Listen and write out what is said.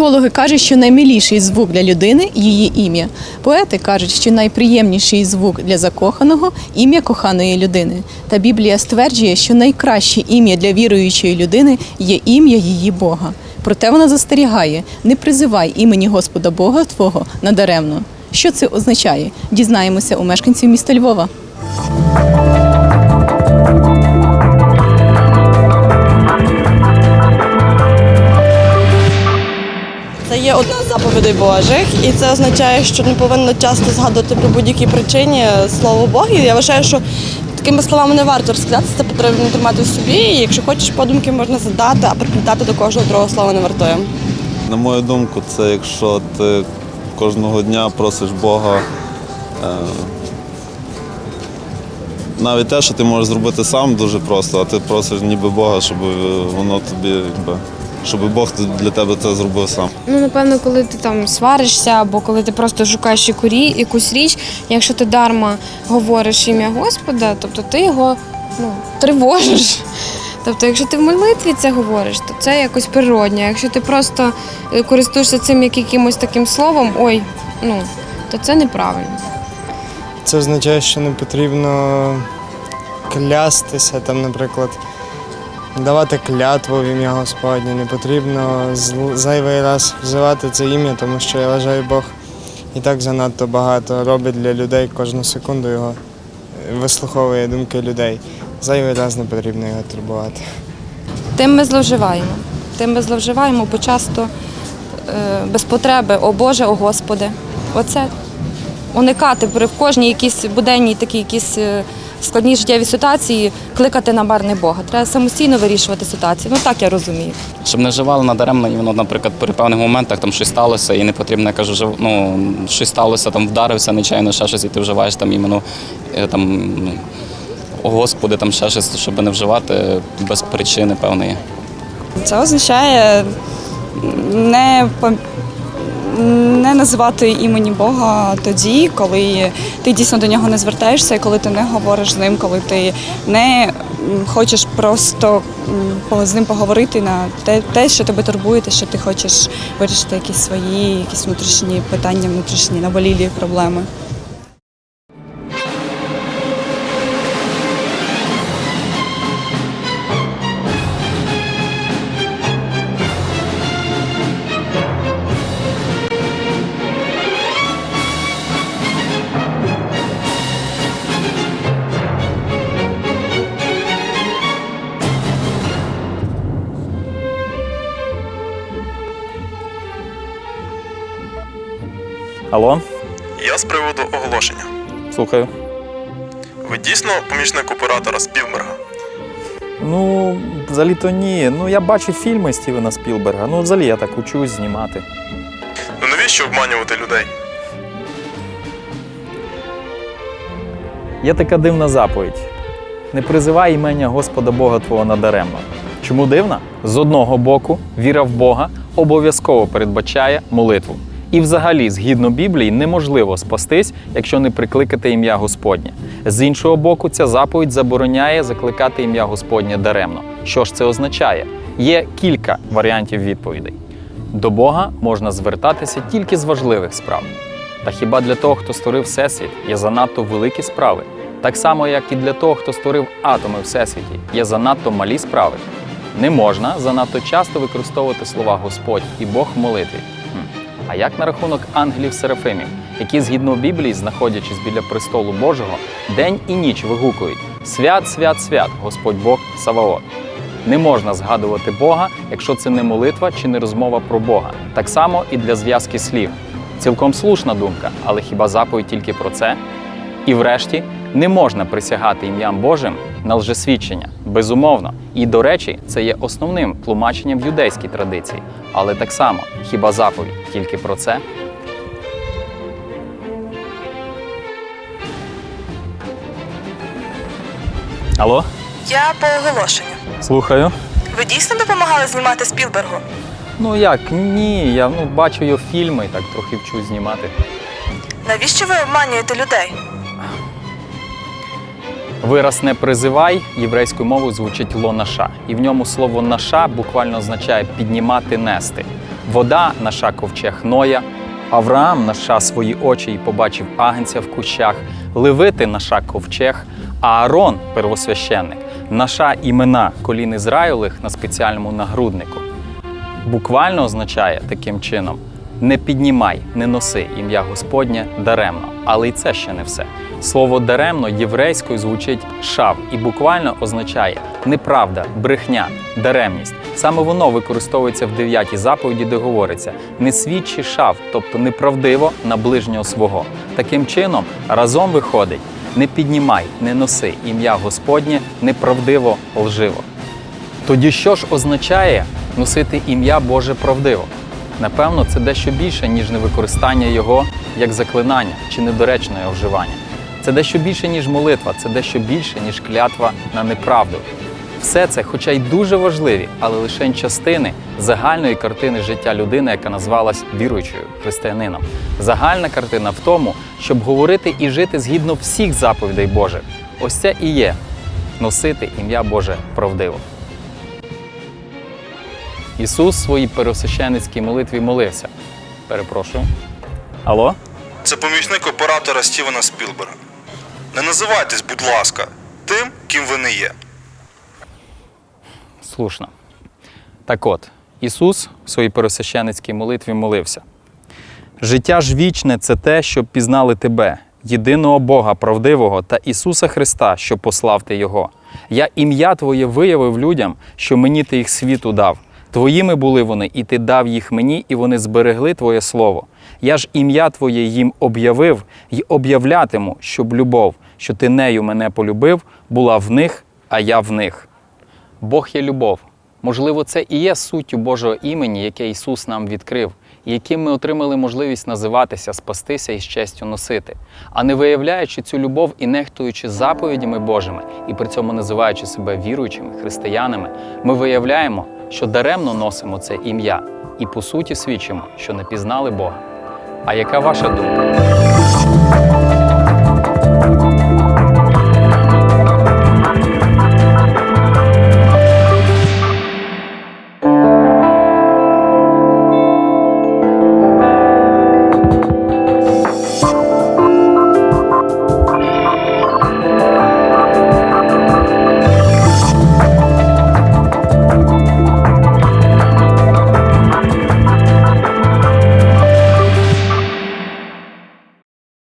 Психологи кажуть, що наймиліший звук для людини її ім'я. Поети кажуть, що найприємніший звук для закоханого ім'я коханої людини. Та Біблія стверджує, що найкраще ім'я для віруючої людини є ім'я її Бога. Проте вона застерігає: не призивай імені Господа Бога Твого надаремно. Що це означає? Дізнаємося у мешканців міста Львова. Одна Божих, і це означає, що не повинно часто згадувати про будь-які причині слово Бог. І я вважаю, що такими словами не варто розкидатися, це потрібно тримати в собі. І якщо хочеш подумки, можна задати, а приплітати до кожного другого слова не вартує. На мою думку, це якщо ти кожного дня просиш Бога. е, Навіть те, що ти можеш зробити сам дуже просто, а ти просиш ніби Бога, щоб е, воно тобі, якби, щоб Бог для тебе це зробив сам. Ну, напевно, коли ти там сваришся, або коли ти просто шукаєш яку якусь річ, якщо ти дарма говориш ім'я Господа, тобто ти його ну, тривожиш. Тобто, якщо ти в молитві це говориш, то це якось природньо. Якщо ти просто е, користуєшся цим як якимось таким словом, ой, ну, то це неправильно. Це означає, що не потрібно клястися, там, наприклад, давати клятву в ім'я Господнє, не потрібно зайвий раз взивати це ім'я, тому що я вважаю, Бог і так занадто багато робить для людей кожну секунду його е, вислуховує думки людей. Зайвий раз не потрібно його турбувати. Тим ми зловживаємо. Тим ми зловживаємо, бо часто е, без потреби, о Боже, о Господи. Оце уникати при кожній якійсь буденній такі якісь складній життєвій ситуації, кликати на барни Бога. Треба самостійно вирішувати ситуацію. Ну так я розумію. щоб не вживали надаремно, і воно, наприклад, при певних моментах там щось сталося, і не потрібно, я кажу, жив- ну, щось сталося, там вдарився нечайно, ще щось, і ти вживаєш там іменно е, там, ну, о Господи, там ще щось, щоб не вживати без причини певної. Це означає не, не називати імені Бога тоді, коли ти дійсно до нього не звертаєшся, і коли ти не говориш з ним, коли ти не хочеш просто з ним поговорити на те, те, що тебе турбує, те, що ти хочеш вирішити якісь свої, якісь внутрішні питання, внутрішні наболілі проблеми. Алло, Я з приводу оголошення. слухаю. Ви дійсно помічник оператора Спілберга? Ну, взагалі то ні. Ну, я бачив фільми Стівена Спілберга. Ну, взагалі я так учусь знімати. Ну навіщо обманювати людей? Є така дивна заповідь: не призивай імення Господа Бога Твого надаремно. Чому дивна? З одного боку, віра в Бога обов'язково передбачає молитву. І взагалі, згідно Біблії, неможливо спастись, якщо не прикликати ім'я Господнє. З іншого боку, ця заповідь забороняє закликати ім'я Господнє даремно. Що ж це означає? Є кілька варіантів відповідей. До Бога можна звертатися тільки з важливих справ. Та хіба для того, хто створив Всесвіт, є занадто великі справи? Так само, як і для того, хто створив атоми Всесвіті, є занадто малі справи. Не можна занадто часто використовувати слова Господь і Бог в молитві. А як на рахунок ангелів Серафимів, які згідно Біблії, знаходячись біля престолу Божого, день і ніч вигукують Свят, свят, свят, Господь Бог Саваот. Не можна згадувати Бога, якщо це не молитва чи не розмова про Бога. Так само і для зв'язки слів. Цілком слушна думка, але хіба заповідь тільки про це? І врешті не можна присягати ім'ям Божим на лжесвідчення. Безумовно. І до речі, це є основним тлумаченням в юдейській традиції. Але так само, хіба заповідь тільки про це? Алло, Я по оголошенню. слухаю. Ви дійсно допомагали знімати Спілбергу? Ну як, ні, я ну, бачу його фільми і так трохи вчу знімати. Навіщо ви обманюєте людей? Вираз не призивай єврейською мовою звучить лонаша, і в ньому слово наша буквально означає піднімати, нести. вода наша ковчег Ноя, Авраам наша свої очі і побачив агнця в кущах, Левити наша ковчег, Аарон, первосвященник, наша імена колін Ізраїлих на спеціальному нагруднику. Буквально означає таким чином: не піднімай, не носи ім'я Господнє даремно. Але й це ще не все. Слово даремно єврейською звучить шав і буквально означає неправда, брехня, даремність. Саме воно використовується в дев'ятій заповіді, де говориться не свідчи шав, тобто неправдиво на ближнього свого. Таким чином, разом виходить не піднімай, не носи ім'я Господнє неправдиво, лживо. Тоді що ж означає носити ім'я Боже правдиво? Напевно, це дещо більше, ніж невикористання його як заклинання чи недоречне вживання. Це дещо більше, ніж молитва, це дещо більше, ніж клятва на неправду. Все це, хоча й дуже важливі, але лише частини загальної картини життя людини, яка назвалась віруючою християнином. Загальна картина в тому, щоб говорити і жити згідно всіх заповідей Божих. Ось це і є носити ім'я Боже правдиво. Ісус в своїй пересвященницькій молитві молився. Перепрошую. Алло? Це помічник оператора Стівена Спілберга. Не називайтесь, будь ласка, тим, ким ви не є. Слушно. Так от, Ісус в своїй пересвященницькій молитві молився. Життя ж вічне це те, щоб пізнали тебе, єдиного Бога правдивого та Ісуса Христа, що послав ти Його. Я ім'я Твоє виявив людям, що мені ти їх світу дав. Твоїми були вони, і ти дав їх мені, і вони зберегли Твоє Слово. Я ж ім'я Твоє їм об'явив і об'являтиму, щоб любов, що ти нею мене полюбив, була в них, а я в них. Бог є любов. Можливо, це і є суттю Божого імені, яке Ісус нам відкрив, і яким ми отримали можливість називатися, спастися і з честю носити, а не виявляючи цю любов і нехтуючи заповідями Божими, і при цьому називаючи себе віруючими християнами, ми виявляємо, що даремно носимо це ім'я і по суті свідчимо, що не пізнали Бога. А яка ваша думка?